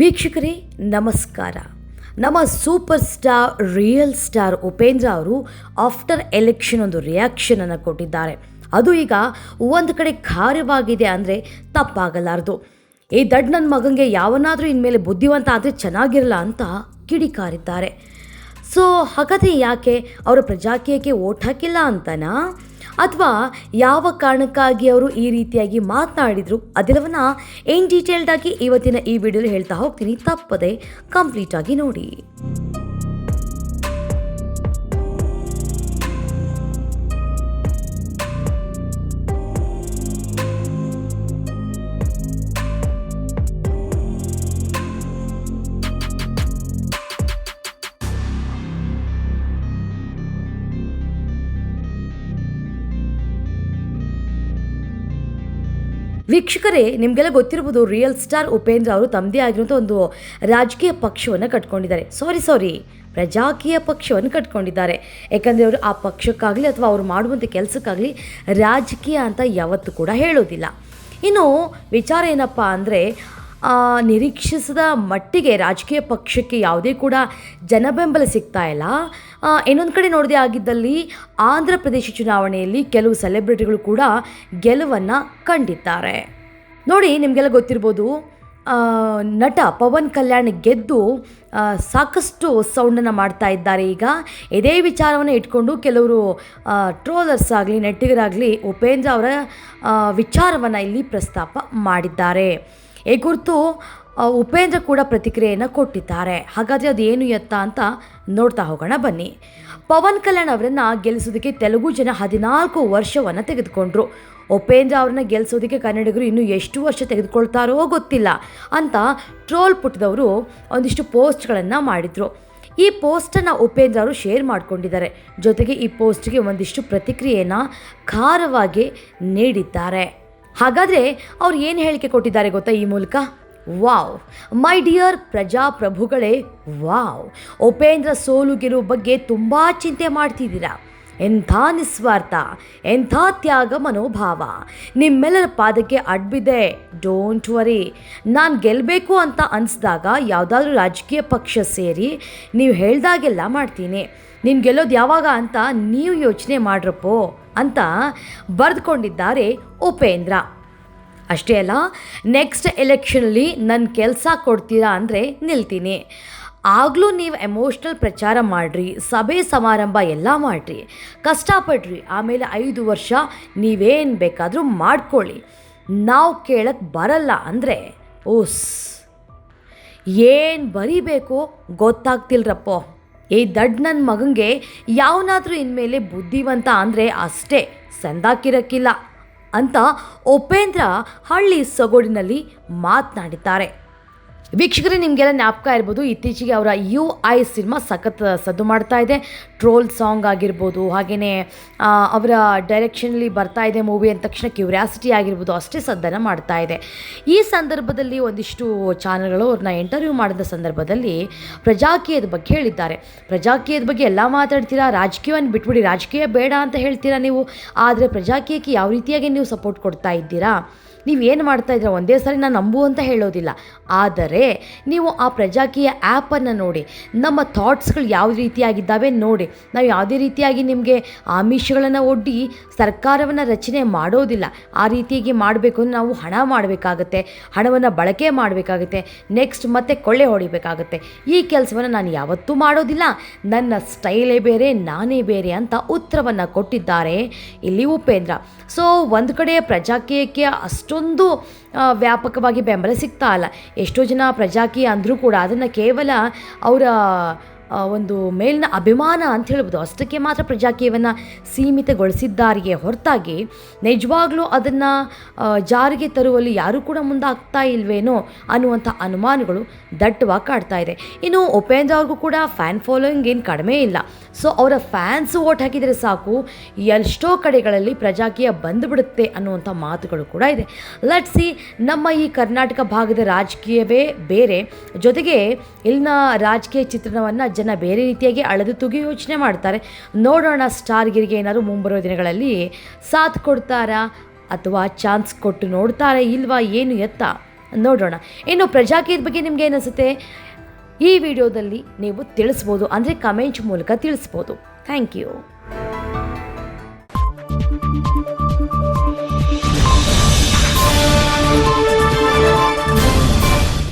ವೀಕ್ಷಕರೇ, ನಮಸ್ಕಾರ. ನಮ್ಮ super star, real star Upendra ಅವರು ಆಫ್ಟರ್ ಎಲೆಕ್ಷನ್ ಒಂದು ರಿಯಾಕ್ಷನನ್ನು ಕೊಟ್ಟಿದ್ದಾರೆ. ಅದು ಈಗ ಒಂದು ಕಡೆ ಖಾರವಾಗಿದೆ ಅಂದರೆ ತಪ್ಪಾಗಲಾರದು. ಈ ದಡ್ ನನ್ನ ಮಗನಿಗೆ ಯಾವನಾದರೂ ಇನ್ಮೇಲೆ ಬುದ್ಧಿವಂತ ಆದರೆ ಚೆನ್ನಾಗಿರಲ್ಲ ಅಂತ ಕಿಡಿಕಾರಿದ್ದಾರೆ. ಸೊ ಹಾಗಾದರೆ ಯಾಕೆ? ಅವರ ಪ್ರಜಾಕೀಯಕ್ಕೆ ಓಟ್ ಹಾಕಿಲ್ಲ ಅಂತನಾ? ಅಥವಾ ಯಾವ ಕಾರಣಕ್ಕಾಗಿ ಅವರು ಈ ರೀತಿಯಾಗಿ ಮಾತನಾಡಿದರು ಅದೆಲ್ಲವನ್ನ ಡೀಟೇಲ್ಡ್ ಆಗಿ ಇವತ್ತಿನ ಈ ವಿಡಿಯೋಲಿ ಹೇಳ್ತಾ ಹೋಗ್ತೀನಿ. ತಪ್ಪದೆ ಕಂಪ್ಲೀಟಾಗಿ ನೋಡಿ. ವೀಕ್ಷಕರೇ, ನಿಮಗೆಲ್ಲ ಗೊತ್ತಿರ್ಬೋದು ರಿಯಲ್ ಸ್ಟಾರ್ ಉಪೇಂದ್ರ ಅವರು ತಮ್ಮದೇ ಆಗಿರುವಂಥ ಒಂದು ರಾಜಕೀಯ ಪಕ್ಷವನ್ನು ಕಟ್ಕೊಂಡಿದ್ದಾರೆ. ಸಾರಿ ಸಾರಿ ಪ್ರಜಾಕೀಯ ಪಕ್ಷವನ್ನು ಕಟ್ಕೊಂಡಿದ್ದಾರೆ. ಯಾಕಂದರೆ ಅವರು ಆ ಪಕ್ಷಕ್ಕಾಗಲಿ ಅಥವಾ ಅವರು ಮಾಡುವಂಥ ಕೆಲಸಕ್ಕಾಗಲಿ ರಾಜಕೀಯ ಅಂತ ಯಾವತ್ತೂ ಕೂಡ ಹೇಳೋದಿಲ್ಲ. ಇನ್ನು ವಿಚಾರ ಏನಪ್ಪ ಅಂದರೆ ನಿರೀಕ್ಷಿಸಿದ ಮಟ್ಟಿಗೆ ರಾಜಕೀಯ ಪಕ್ಷಕ್ಕೆ ಯಾವುದೇ ಕೂಡ ಜನಬೆಂಬಲ ಸಿಗ್ತಾ ಇಲ್ಲ. ಇನ್ನೊಂದು ಕಡೆ ನೋಡದೆ ಆಗಿದ್ದಲ್ಲಿ ಆಂಧ್ರ ಪ್ರದೇಶ ಚುನಾವಣೆಯಲ್ಲಿ ಕೆಲವು ಸೆಲೆಬ್ರಿಟಿಗಳು ಕೂಡ ಗೆಲುವನ್ನು ಕಂಡಿದ್ದಾರೆ. ನೋಡಿ, ನಿಮಗೆಲ್ಲ ಗೊತ್ತಿರ್ಬೋದು ನಟ ಪವನ್ ಕಲ್ಯಾಣ್ ಗೆದ್ದು ಸಾಕಷ್ಟು ಸೌಂಡನ್ನು ಮಾಡ್ತಾ ಇದ್ದಾರೆ ಈಗ. ಇದೇ ವಿಚಾರವನ್ನು ಇಟ್ಕೊಂಡು ಕೆಲವರು ಟ್ರೋಲರ್ಸ್ ಆಗಲಿ, ನೆಟ್ಟಿಗರಾಗಲಿ ಉಪೇಂದ್ರ ಅವರ ವಿಚಾರವನ್ನು ಇಲ್ಲಿ ಪ್ರಸ್ತಾಪ ಮಾಡಿದ್ದಾರೆ. ಈ ಕುರಿತು ಉಪೇಂದ್ರ ಕೂಡ ಪ್ರತಿಕ್ರಿಯೆಯನ್ನು ಕೊಟ್ಟಿದ್ದಾರೆ. ಹಾಗಾದರೆ ಅದು ಏನು ಎತ್ತ ಅಂತ ನೋಡ್ತಾ ಹೋಗೋಣ ಬನ್ನಿ. ಪವನ್ ಕಲ್ಯಾಣ್ ಅವರನ್ನು ಗೆಲ್ಲಿಸೋದಕ್ಕೆ ತೆಲುಗು ಜನ ಹದಿನಾಲ್ಕು ವರ್ಷವನ್ನು ತೆಗೆದುಕೊಂಡ್ರು. ಉಪೇಂದ್ರ ಅವ್ರನ್ನ ಗೆಲ್ಲಿಸೋದಕ್ಕೆ ಕನ್ನಡಿಗರು ಇನ್ನೂ ಎಷ್ಟು ವರ್ಷ ತೆಗೆದುಕೊಳ್ತಾರೋ ಗೊತ್ತಿಲ್ಲ ಅಂತ ಟ್ರೋಲ್ ಪುಟ್ಟದವರು ಒಂದಿಷ್ಟು ಪೋಸ್ಟ್ಗಳನ್ನು ಮಾಡಿದರು. ಈ ಪೋಸ್ಟನ್ನು ಉಪೇಂದ್ರ ಅವರು ಶೇರ್ ಮಾಡಿಕೊಂಡಿದ್ದಾರೆ. ಜೊತೆಗೆ ಈ ಪೋಸ್ಟ್ಗೆ ಒಂದಿಷ್ಟು ಪ್ರತಿಕ್ರಿಯೆಯನ್ನು ಖಾರವಾಗಿ ನೀಡಿದ್ದಾರೆ. ಹಾಗಾದರೆ ಅವ್ರು ಏನು ಹೇಳಿಕೆ ಕೊಟ್ಟಿದ್ದಾರೆ ಗೊತ್ತಾ ಈ ಮೂಲಕ? ವಾವ್. ಮೈ ಡಿಯರ್ ಪ್ರಜಾಪ್ರಭುಗಳೇ, ವಾವ್. ಉಪೇಂದ್ರ ಸೋಲು ಗೆಲುವು ಬಗ್ಗೆ ತುಂಬ ಚಿಂತೆ ಮಾಡ್ತಿದ್ದೀರಾ? ಎಂಥ ನಿಸ್ವಾರ್ಥ, ಎಂಥ ತ್ಯಾಗ ಮನೋಭಾವ. ನಿಮ್ಮೆಲ್ಲರ ಪಾದಕ್ಕೆ ಅಡ್ಬಿದೆ, ಡೋಂಟ್ ವರಿ. ನಾನು ಗೆಲ್ಲಬೇಕು ಅಂತ ಅನಿಸಿದಾಗ ಯಾವುದಾದ್ರೂ ರಾಜಕೀಯ ಪಕ್ಷ ಸೇರಿ ನೀವು ಹೇಳ್ದಾಗೆಲ್ಲ ಮಾಡ್ತೀನಿ. ನೀನು ಗೆಲ್ಲೋದು ಯಾವಾಗ ಅಂತ ನೀವು ಯೋಚನೆ ಮಾಡ್ರಪ್ಪೋ. ಅಂತ ಬರೆದುಕೊಂಡಿದ್ದಾರೆ ಉಪೇಂದ್ರ. ಅಷ್ಟೇ ಅಲ್ಲ ನೆಕ್ಸ್ಟ್ ಎಲೆಕ್ಷನಲ್ಲಿ ನನ್ನ ಕೆಲಸ ಕೊಡ್ತೀರಾ ಅಂದರೆ ನಿಲ್ತೀನಿ. ಆಗಲೂ ನೀವು ಎಮೋಷ್ನಲ್ ಪ್ರಚಾರ ಮಾಡಿರಿ, ಸಭೆ ಸಮಾರಂಭ ಎಲ್ಲ ಮಾಡಿರಿ. ಕಷ್ಟಪಡ್ರಿ, ಆಮೇಲೆ ಐದು ವರ್ಷ ನೀವೇನು ಬೇಕಾದರೂ ಮಾಡ್ಕೊಳ್ಳಿ. ನಾವು ಕೇಳಕ್ಕೆ ಬರಲ್ಲ ಅಂದರೆ ಓಸ್ ಏನು ಬರೀಬೇಕು ಗೊತ್ತಾಗ್ತಿಲ್ರಪ್ಪೋ. ಈ ದಡ್ ನನ್ನ ಮಗನಿಗೆ ಯಾವನಾದರೂ ಇನ್ಮೇಲೆ ಬುದ್ಧಿವಂತ ಅಂದರೆ ಅಷ್ಟೇ, ಸಂದಾಕಿರಕ್ಕಿಲ್ಲ ಅಂತ ಉಪೇಂದ್ರ ಹಳ್ಳಿ ಸೊಗಡಿನಲ್ಲಿ ಮಾತನಾಡಿದ್ದಾರೆ. ವೀಕ್ಷಕರೇ, ನಿಮಗೆಲ್ಲ ಜ್ಞಾಪಕ ಇರ್ಬೋದು, ಇತ್ತೀಚೆಗೆ ಅವರ ಯು ಐ ಸಿನಿಮಾ ಸಖತ್ ಸದ್ದು ಮಾಡ್ತಾ ಇದೆ. ಟ್ರೋಲ್ ಸಾಂಗ್ ಆಗಿರ್ಬೋದು ಹಾಗೆಯೇ ಅವರ ಡೈರೆಕ್ಷನಲ್ಲಿ ಬರ್ತಾ ಇದೆ ಮೂವಿ ಅಂದ ತಕ್ಷಣ ಕ್ಯೂರಿಯಾಸಿಟಿ ಆಗಿರ್ಬೋದು, ಅಷ್ಟೇ ಸದ್ದನ್ನು ಮಾಡ್ತಾ ಇದೆ. ಈ ಸಂದರ್ಭದಲ್ಲಿ ಒಂದಿಷ್ಟು ಚಾನಲ್ಗಳು ಅವ್ರನ್ನ ಇಂಟರ್ವ್ಯೂ ಮಾಡಿದ ಸಂದರ್ಭದಲ್ಲಿ ಪ್ರಜಾಕೀಯದ ಬಗ್ಗೆ ಹೇಳಿದ್ದಾರೆ. ಪ್ರಜಾಕೀಯದ ಬಗ್ಗೆ ಎಲ್ಲ ಮಾತಾಡ್ತೀರಾ? ರಾಜಕೀಯವನ್ನು ಬಿಟ್ಬಿಡಿ, ರಾಜಕೀಯ ಬೇಡ ಅಂತ ಹೇಳ್ತೀರಾ ನೀವು? ಆದರೆ ಪ್ರಜಾಕೀಯಕ್ಕೆ ಯಾವ ರೀತಿಯಾಗಿ ನೀವು ಸಪೋರ್ಟ್ ಕೊಡ್ತಾ ಇದ್ದೀರಾ? ನೀವು ಏನು ಮಾಡ್ತಾ ಇದ್ದೀರಾ? ಒಂದೇ ಸಾರಿ ನಾನು ನಂಬು ಅಂತ ಹೇಳೋದಿಲ್ಲ. ಆದರೆ ನೀವು ಆ ಪ್ರಜಾಕೀಯ ಆ್ಯಪನ್ನು ನೋಡಿ, ನಮ್ಮ ಥಾಟ್ಸ್ಗಳು ಯಾವ ರೀತಿಯಾಗಿದ್ದಾವೆ ನೋಡಿ. ನಾವು ಯಾವುದೇ ರೀತಿಯಾಗಿ ನಿಮಗೆ ಆಮಿಷಗಳನ್ನು ಒಡ್ಡಿ ಸರ್ಕಾರವನ್ನು ರಚನೆ ಮಾಡೋದಿಲ್ಲ. ಆ ರೀತಿಯಾಗಿ ಮಾಡಬೇಕು ಅಂದರೆ ನಾವು ಹಣ ಮಾಡಬೇಕಾಗತ್ತೆ, ಹಣವನ್ನು ಬಳಕೆ ಮಾಡಬೇಕಾಗುತ್ತೆ ನೆಕ್ಸ್ಟ್ ಮತ್ತೆ ಕೊಳ್ಳೆ ಹೊಡಿಬೇಕಾಗುತ್ತೆ. ಈ ಕೆಲಸವನ್ನು ನಾನು ಯಾವತ್ತೂ ಮಾಡೋದಿಲ್ಲ. ನನ್ನ ಸ್ಟೈಲೇ ಬೇರೆ, ನಾನೇ ಬೇರೆ ಅಂತ ಉತ್ತರವನ್ನು ಕೊಟ್ಟಿದ್ದಾರೆ ಇಲ್ಲಿ ಉಪೇಂದ್ರ. ಸೊ ಒಂದು ಕಡೆ ಪ್ರಜಾಕೀಯಕ್ಕೆ ಅಷ್ಟೊಂದು ವ್ಯಾಪಕವಾಗಿ ಬೆಂಬಲ ಸಿಗ್ತಾ ಇಲ್ಲ ಎಷ್ಟೋ ಜನ ಪ್ರಜಾಕಿ ಅಂದರೂ ಕೂಡ ಅದನ್ನು ಕೇವಲ ಅವರ ಒಂದು ಮೇಲಿನ ಅಭಿಮಾನ ಅಂತ ಹೇಳ್ಬೋದು. ಅಷ್ಟಕ್ಕೆ ಮಾತ್ರ ಪ್ರಜಾಕೀಯವನ್ನು ಸೀಮಿತಗೊಳಿಸಿದ್ದಾರೆಯೇ ಹೊರತಾಗಿ ನಿಜವಾಗ್ಲೂ ಅದನ್ನು ಜಾರಿಗೆ ತರುವಲ್ಲಿ ಯಾರೂ ಕೂಡ ಮುಂದಾಗ್ತಾ ಇಲ್ವೇನೋ ಅನ್ನುವಂಥ ಅನುಮಾನಗಳು ದಟ್ಟವಾಗಿ ಕಾಡ್ತಾ ಇದೆ. ಇನ್ನು ಉಪೇಂದ್ರ ಅವ್ರಿಗೂ ಕೂಡ ಫ್ಯಾನ್ ಫಾಲೋಯಿಂಗ್ ಏನು ಕಡಿಮೆ ಇಲ್ಲ. ಸೊ ಅವರ ಫ್ಯಾನ್ಸ್ ಓಟ್ ಹಾಕಿದರೆ ಸಾಕು, ಎಷ್ಟೋ ಕಡೆಗಳಲ್ಲಿ ಪ್ರಜಾಕೀಯ ಬಂದುಬಿಡುತ್ತೆ ಅನ್ನುವಂಥ ಮಾತುಗಳು ಕೂಡ ಇದೆ. ಲೆಟ್ ಸಿ ನಮ್ಮ ಈ ಕರ್ನಾಟಕ ಭಾಗದ ರಾಜಕೀಯವೇ ಬೇರೆ. ಜೊತೆಗೆ ಇಲ್ಲಿನ ರಾಜಕೀಯ ಚಿತ್ರಣವನ್ನು ಜನ ಬೇರೆ ರೀತಿಯಾಗಿ ಅಳೆದು ತೂಗಿ ಯೋಚನೆ ಮಾಡ್ತಾರೆ. ನೋಡೋಣ ಸ್ಟಾರ್ಗಿರಿಗೆ ಏನಾದ್ರು ಮುಂಬರುವ ದಿನಗಳಲ್ಲಿ ಸಾಥ್ ಕೊಡ್ತಾರಾ ಅಥವಾ ಚಾನ್ಸ್ ಕೊಟ್ಟು ನೋಡ್ತಾರೆ ಇಲ್ವಾ ಏನು ಎತ್ತ? ನೋಡೋಣ. ಇನ್ನು ಪ್ರಜಾಕೀಯದ ಬಗ್ಗೆ ನಿಮ್ಗೆ ಏನಿಸುತ್ತೆ? ಈ ವಿಡಿಯೋದಲ್ಲಿ ನೀವು ತಿಳಿಸ್ಬೋದು. ಅಂದರೆ ಕಮೆಂಟ್ ಮೂಲಕ ತಿಳಿಸ್ಬೋದು. Thank you.